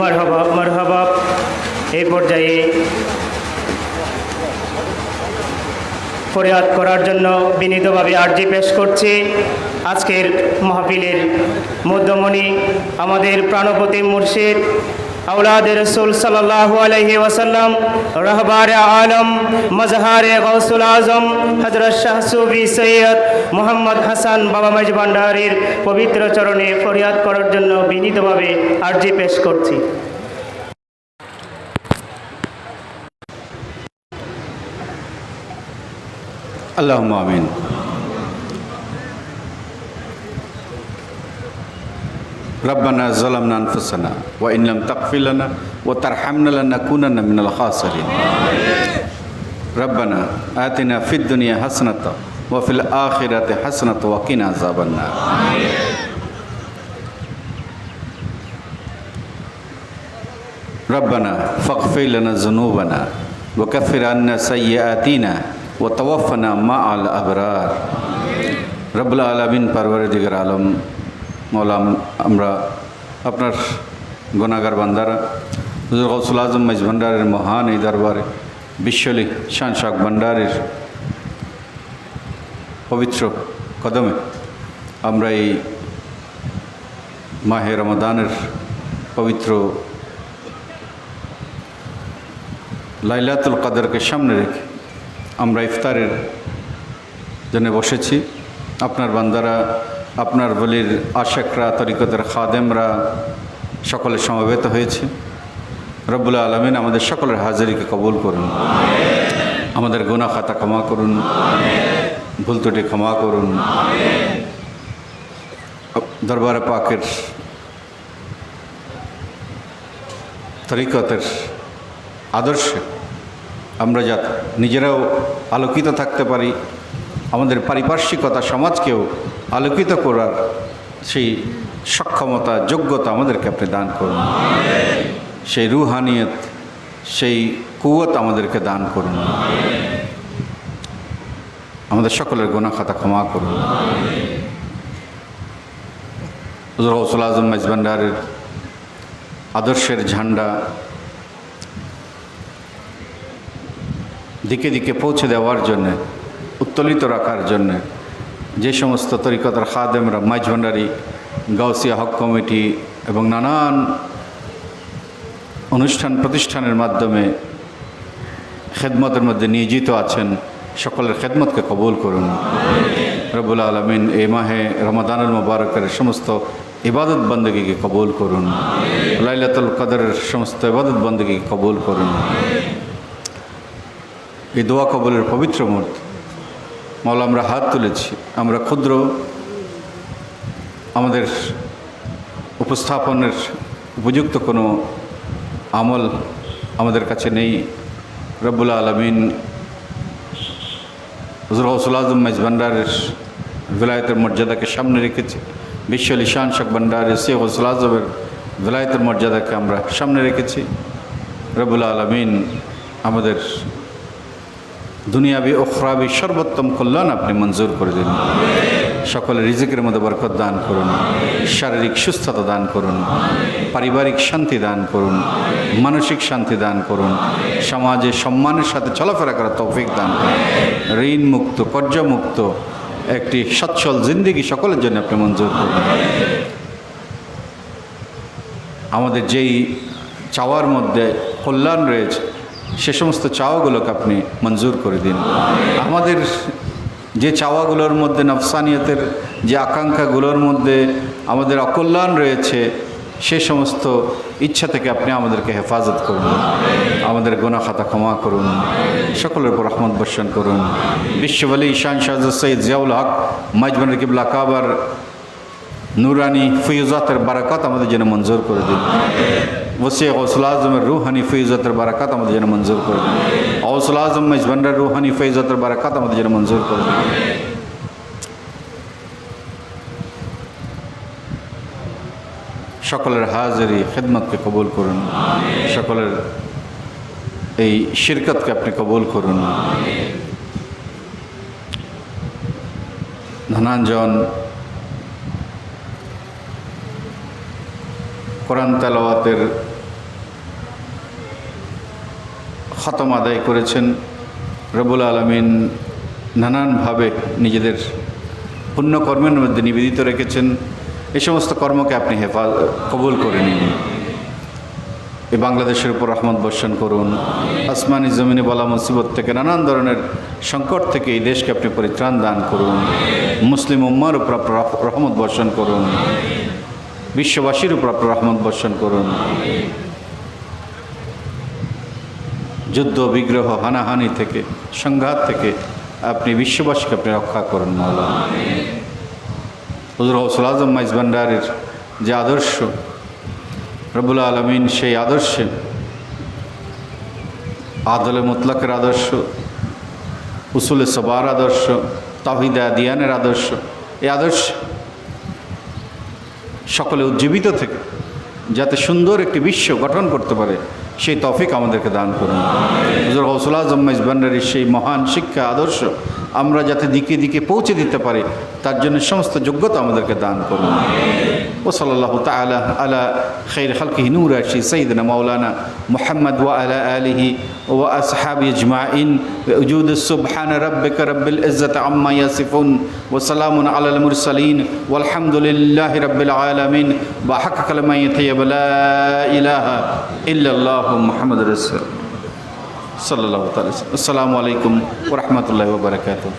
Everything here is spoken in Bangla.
মারহাবা মরহবাব এই পর্যায়ে ফরিয়াদ করার জন্য বিনীতভাবে আর্জি পেশ করছি। আজকের মাহফিলের মধ্যমণি আমাদের প্রাণপতি মুর্শিদ আউলাদ রসুল সাল্লাহ আলহি ওয়াসাল্লাম রহবার আলম মজহার গৌসুল আজম হজরত শাহ সুফি সৈয়দ মোহাম্মদ হাসান বাবা মাইজ ভান্ডারীর পবিত্র চরণে ফরিয়াদ করার জন্য বিনীতভাবে আর্জি পেশ করছি اللهم آمين ربنا ظلمنا أنفسنا وإن لم تغفر لنا وترحمنا لنكونن من الخاسرين. ربنا آتنا في الدنيا حسنة وفي الآخرة حسنة وقنا عذاب النار. ربنا فاغفر لنا ذنوبنا وكفر عنا سيئاتنا وتوفنا مع الأبرار. رب العالمين پروردگار عالم মৌলাম আমরা আপনার গুণাগার বান্দারা, হুজুর গৌসুল আজম মাইজ ভান্ডারের মহান এই দরবারে, বিশ্বলি শান শাক ভান্ডারের পবিত্র কদমে আমরা এই মাহে রমাদানের পবিত্র লাইলাতুল কাদেরকে সামনে রেখে আমরা ইফতারের জন্য বসেছি। আপনার বান্দারা আপনার বলির আশেকরা, তরিকতের খাদেমরা সকলে সমবেত হয়েছে। রব্বুল আলমিন আমাদের সকলের হাজারিকে কবুল করুন। আমাদের গুনা খাতা ক্ষমা করুন। ভুল ত্রুটি ক্ষমা করুন। দরবারে পাকের তরিকতের আদর্শে আমরা যা নিজেরাও আলোকিত থাকতে পারি। আমাদের পারিপার্শ্বিকতা সমাজকেও আলোকিত করার সেই সক্ষমতা, যোগ্যতা আমাদেরকে আপনি দান করুন। সেই রুহানিয়ত, সেই কুয়ত আমাদেরকে দান করুন। আমাদের সকলের গোনা খাতা ক্ষমা করুন। হুজুর হৌসুল আজম মেজবান্ডারের আদর্শের ঝান্ডা দিকে দিকে পৌঁছে দেওয়ার জন্যে উত্তোলিত রাখার জন্যে যে সমস্ত তরিকতার খাদেমরা মাইজভান্ডারি গাউসিয়া হক কমিটি এবং নানান অনুষ্ঠান প্রতিষ্ঠানের মাধ্যমে খেদমতের মধ্যে নিয়োজিত আছেন, সকলের খেদমতকে কবুল করুন। রবুল আলমিন এ মাহে রমাদানুল মুবারকের সমস্ত ইবাদত বন্দগীকে কবুল করুন। লাইলাতুল কদরের সমস্ত ইবাদত বন্দগীকে কবুল করুন। এই দোয়া কবলের পবিত্র মুহূর্ত। মাওলা, আমরা হাত তুলেছি। আমরা ক্ষুদ্র আমাদের উপস্থাপনের উপযুক্ত কোনো আমল আমাদের কাছে নেই। রব্বুল আলমিন হজর হৌসুল আজম মেজ ভান্ডারের বিলায়তের মর্যাদাকে সামনে রেখেছি। বিশ্ব লিশান শেখ ভান্ডারের শেখ হৌসুল আজমের বিলায়তের মর্যাদাকে আমরা সামনে রেখেছি। রব্বুল আলমিন আমাদের দুনিয়াবি ওখরাবি সর্বোত্তম কল্যাণ আপনি মঞ্জুর করে দিন। সকলে রিজিকের মধ্যে বরকত দান করুন, শারীরিক সুস্থতা দান করুন, পারিবারিক শান্তি দান করুন, মানসিক শান্তি দান করুন, সমাজে সম্মানের সাথে চলাফেরা করার তৌফিক দান করুন। ঋণ মুক্ত কর্যমুক্ত, একটি সচ্ছল জিন্দিগি সকলের জন্য আপনি মঞ্জুর করুন। আমাদের যেই চাওয়ার মধ্যে কল্যাণ রয়েছে সে সমস্ত চাওয়াগুলোকে আপনি মঞ্জুর করে দিন। আমাদের যে চাওয়াগুলোর মধ্যে, নফসানিয়তের যে আকাঙ্ক্ষাগুলোর মধ্যে আমাদের অকল্যাণ রয়েছে, সে সমস্ত ইচ্ছা থেকে আপনি আমাদেরকে হেফাজত করুন। আমাদের গোনা খাতা ক্ষমা করুন। সকলের উপর রহমত বর্ষণ করুন। বিশ্ববলী ঈশান শাহ সৈয়দ জিয়াউল হক মাইজবান কিবলা কাবার নুরানি ফৈজাতের বারাকাত আমাদের জন্য মঞ্জুর করে দিন। ওসিয়া গৌসুল আজমের রুহানি ফৈজতের বারাকাত আমাদের জন্য মঞ্জুর করে দিন গৌসুল আজম মেজবান্ডার রুহানি ফৈজতের বারাকাত আমাদের জন্য মঞ্জুর করে দিন সকলের হাজারি খেদমতকে কবুল করুন সকলের এই শিরকতকে আপনি কবুল করুন ধনাঞ্জন কোরআন তালাওয়াতের খতম আদায় করেছেন রবুল আলমিন। নানানভাবে নিজেদের পুণ্যকর্মের মধ্যে নিবেদিত রেখেছেন। এই সমস্ত কর্মকে আপনি হেফাজ, কবুল করে নিন। এই বাংলাদেশের উপর রহমত বর্ষণ করুন। আসমানি জমিনে বলা মুসিবত থেকে নানান ধরনের সংকট থেকে এই দেশকে আপনি পরিত্রাণ দান করুন। মুসলিম উম্মার উপর রহমত বর্ষণ করুন। বিশ্ববাসীর উপর আপনি রহমত বর্ষণ করুন। যুদ্ধ, বিগ্রহ, হানাহানি থেকে, সংঘাত থেকে আপনি বিশ্ববাসীকে আপনি রক্ষা করুন মাওলা হুজুর হৌসুল আজম মাইজ ভান্ডারের যে আদর্শ রবুল আলমিন সেই আদর্শে, আদলে মুতলাকের আদর্শ, উসুলে সবার আদর্শ তাহিদা দিয়ানের আদর্শ, এই আদর্শ সকলে উজ্জীবিত থেকে, যাতে সুন্দর একটি বিশ্ব গঠন করতে পারে, সেই তফিক আমাদেরকে দান করুন। হজর হৌসুল সেই মহান শিক্ষা আদর্শ আমরা যাতে দিকে দিকে পৌঁছে দিতে পারি, তার জন্য সমস্ত যোগ্যতা আমাদেরকে দান করুন। وصلى الله تعالى على خير خلقه نور سيدنا مولانا محمد وعلى آله وأصحابه أجمعين. بوجود سبحان ربك رب العزة عما يصفون وسلام على المرسلين والحمد لله رب العالمين. وحق كلمة طيب لا إله إلا الله محمد رسول صلى الله عليه وسلم. السلام عليكم ورحمة الله وبركاته.